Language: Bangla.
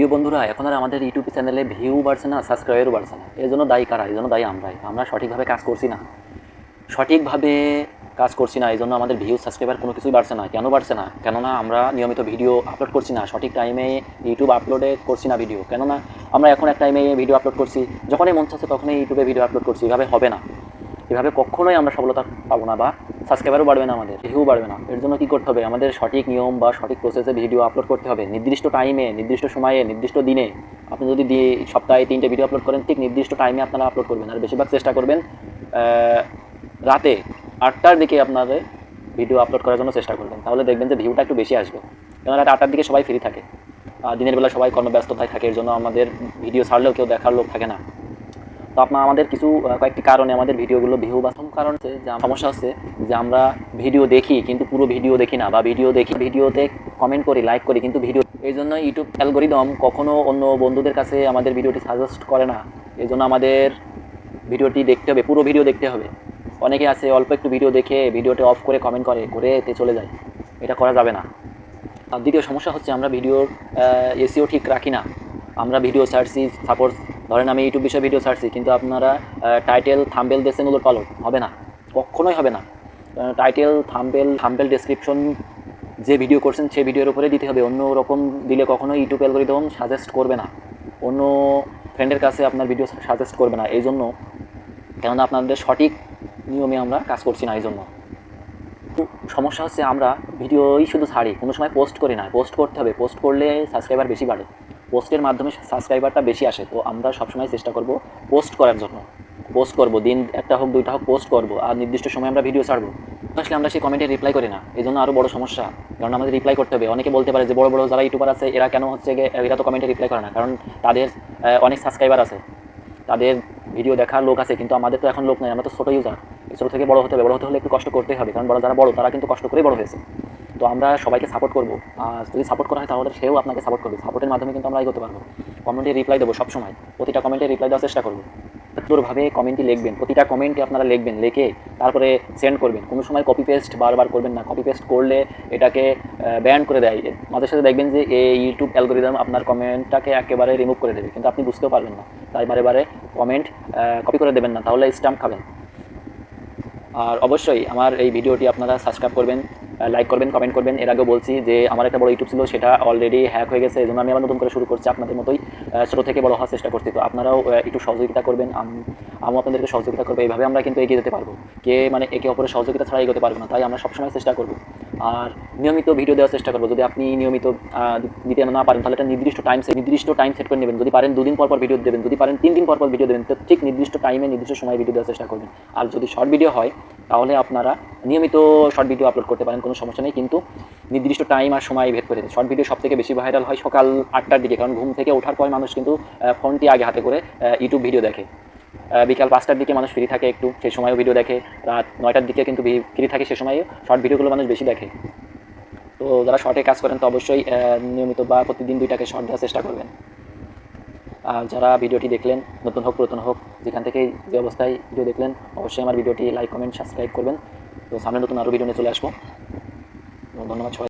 প্রিয় বন্ধুরা, এখন আর আমাদের ইউটিউব চ্যানেলে ভিউ বাড়ছে না সাবস্ক্রাইবারও বাড়ছে না। এর জন্য দায়ী কারা? এই জন্য দায়ী আমরাই। আমরা সঠিকভাবে কাজ করছি না। সঠিকভাবে কাজ করছি না, এই জন্য আমাদের ভিউ সাবস্ক্রাইবার কোনো কিছুই বাড়ছে না। কেন বাড়ছে না? কেননা আমরা নিয়মিত ভিডিও আপলোড করছি না। সঠিক টাইমে ইউটিউব আপলোডে করছি না ভিডিও কেননা আমরা এখন এক টাইমে ভিডিও আপলোড করছি। যখনই মন চাচ্ছে তখনই ইউটিউবে ভিডিও আপলোড করছি। এভাবে হবে না। এভাবে কখনোই আমরা সফলতা পাবো না বা সাবস্ক্রাইবারও বাড়বে না আমাদের ভিউ বাড়বে না। এর জন্য কী করতে হবে? আমাদের সঠিক নিয়ম বা সঠিক প্রসেসে ভিডিও আপলোড করতে হবে। নির্দিষ্ট টাইমে নির্দিষ্ট সময়ে, নির্দিষ্ট দিনে। আপনি যদি দিয়ে সপ্তাহে তিনটে ভিডিও আপলোড করেন, ঠিক নির্দিষ্ট টাইমে আপনারা আপলোড করবেন। আর বেশিরভাগ চেষ্টা করবেন রাতে আটটার দিকে আপনাদের ভিডিও আপলোড করার জন্য চেষ্টা করবেন। তাহলে দেখবেন যে ভিউটা একটু বেশি আসবে। কেন রাত আটটার দিকে সবাই ফ্রি থাকে। দিনের বেলা সবাই কর্মব্যস্ততায় থাকে। এর জন্য আমাদের ভিডিও ছাড়লেও কেউ দেখার লোক থাকে না। তো আপনার আমাদের কিছু কয়েকটি কারণে আমাদের ভিডিওগুলো ভিউ বা কারণ হচ্ছে যে সমস্যা হচ্ছে যে আমরা ভিডিও দেখি কিন্তু পুরো ভিডিও দেখি না, বা ভিডিও দেখি ভিডিওতে কমেন্ট করি লাইক করি, কিন্তু ভিডিও এই জন্য ইউটিউব অ্যালগোরিদম কখনো অন্য বন্ধুদের কাছে আমাদের ভিডিওটি সাজেস্ট করে না। এই জন্য আমাদের ভিডিওটি দেখতে হবে, পুরো ভিডিও দেখতে হবে। অনেকে আছে, অল্প একটু ভিডিও দেখে ভিডিওটি অফ করে কমেন্ট করে করে এতে চলে যায়। এটা করা যাবে না। আর দ্বিতীয় সমস্যা হচ্ছে আমরা ভিডিওর এসিও ঠিক রাখি না। আমরা ভিডিও সার্চি সাপোজ ধরেন আমি ইউটিউব বিষয়ে ভিডিও ছাড়ছি, কিন্তু আপনারা টাইটেল থাম্বেল দিয়েছেন ওগুলোর পালট হবে না, কখনোই হবে না। টাইটেল থাম্বেল থাম্বেল ডেসক্রিপশন যে ভিডিও করছেন সেই ভিডিওর উপরে দিতে হবে, অন্য রকম দিলে কখনো ইউটিউব অ্যালগোরিদম সাজেস্ট করবে না। অন্য ফ্রেন্ডের কাছে আপনার ভিডিও সাজেস্ট করবে না এই জন্য কেননা আপনাদের সঠিক নিয়মে আমরা কাজ করছি না এই জন্য সমস্যা হচ্ছে আমরা ভিডিওই শুধু ছাড়ি, কোনো সময় পোস্ট করি না পোস্ট করতে হবে পোস্ট করলে সাবস্ক্রাইবার বেশি বাড়ে। পোস্টের মাধ্যমে সাবস্ক্রাইবারটা বেশি আসে, তো আমরা সবসময় চেষ্টা করব পোস্ট করার জন্য। পোস্ট করব, দিন একটা হোক, দুইটা হোক, পোস্ট করব, আর নির্দিষ্ট সময় আমরা ভিডিও ছাড়বো। আসলে আমরা সেই কমেন্টে রিপ্লাই করি না এই জন্য আরও বড় সমস্যা। কারণ আমাদের রিপ্লাই করতে হবে। অনেকে বলতে পারে যে, বড় বড় যারা ইউটিউবার আছে, এরা কেন হচ্ছে এরা তো কমেন্টে রিপ্লাই করে না? কারণ তাদের অনেক সাবস্ক্রাইবার আছে। তাদের ভিডিও দেখার লোক আছে, কিন্তু আমাদের তো এখন লোক নেই, আমরা তো ছোটো ইউজার ছোটো থেকে বড় হতে হবে, বড় হতে হলে একটু কষ্ট করতেই হবে, কারণ বড়, যারা বড়, তারা কিন্তু কষ্ট করেই বড় হয়েছে। তো আমরা সবাইকে সাপোর্ট করব। আর যদি সাপোর্ট করা হয় তাহলে সেও আপনাকে সাপোর্ট করবে। সাপোর্টের মাধ্যমে কিন্তু আমরা করতে পারব। কমেন্টে রিপ্লাই দেবো সবসময়। প্রতিটা কমেন্টে রিপ্লাই দেওয়ার চেষ্টা করব। সুন্দরভাবে কমেন্টই লিখবেন। প্রতিটা কমেন্টে আপনারা লিখবেন, লিখে তারপরে সেন্ড করবেন। কোনো সময় কপি পেস্ট বারবার করবেন না। কপি পেস্ট করলে এটাকে ব্যান করে দেয়। মাঝে সাথে দেখবেন যে এই ইউটিউব অ্যালগোরিদম আপনার কমেন্টটাকে একেবারে রিমুভ করে দেবে। কিন্তু আপনি বুঝতেও পারবেন না। তাই বারে বারে কমেন্ট কপি করে দেবেন না। তাহলে স্ট্যাম্প খাবেন। আর অবশ্যই আমার এই ভিডিওটি আপনারা সাবস্ক্রাইব করবেন। লাইক করবেন কমেন্ট করবেন। এর আগেও বলছি যে আমার একটা বড় ইউটিউব ছিল, সেটা অলরেডি হ্যাক হয়ে গেছে এই আমি আবার নতুন করে শুরু করছি আপনাদের মতোই ছোটো থেকে বড় হওয়ার চেষ্টা করছি। তো আপনারাও একটু সহযোগিতা করবেন। আম- আপনাদেরকে সহযোগিতা করব। এইভাবে আমরা কিন্তু এগিয়ে যেতে পারব। কে মানে একে অপরের সহযোগিতা ছাড়া এগোতে পারব না। তাই আমরা সবসময় চেষ্টা করব। আর নিয়মিত ভিডিও দেওয়ার চেষ্টা করব। যদি আপনি নিয়মিত দিতে না পারেন, তাহলে একটা নির্দিষ্ট টাইম নির্দিষ্ট টাইম সেট করে নেবেন। যদি পারেন দুদিন পর পর ভিডিও দেবেন, যদি পারেন তিন দিন পর পর ভিডিও দেবেন, তো ঠিক নির্দিষ্ট টাইমে নির্দিষ্ট সময় ভিডিও দেওয়ার চেষ্টা করবেন। আর যদি শর্ট ভিডিও হয়, তাহলে আপনারা নিয়মিত শর্ট ভিডিও আপলোড করতে পারেন, কোনো সমস্যা নেই। কিন্তু নির্দিষ্ট টাইম আর সময় ভেদ করে শর্ট ভিডিও সব থেকে বেশি ভাইরাল হয় সকাল আটটার দিকে। কারণ ঘুম থেকে ওঠার পর মানুষ কিন্তু ফোনটি আগে হাতে করে ইউটিউব ভিডিও দেখে। বিকাল পাঁচটার দিকে মানুষ ফ্রি থাকে একটু, সেই সময়ও ভিডিও দেখে। রাত নয়টার দিকে কিন্তু ফ্রি থাকে সে সময়ে শর্ট ভিডিওগুলো মানুষ বেশি দেখে। তো যারা শর্টে কাজ করেন, তো অবশ্যই নিয়মিত বা প্রতিদিন দুইটাকে শর্ট দেওয়ার চেষ্টা করবেন। আর যারা ভিডিওটি দেখলেন, নতুন হোক, পুরাতন হোক, যেখান থেকে যে অবস্থায় ভিডিও দেখলেন, অবশ্যই আমার ভিডিওটি লাইক কমেন্ট সাবস্ক্রাইব করবেন। তো সামনে নতুন আরও ভিডিও নিয়ে চলে আসব। ধন্যবাদ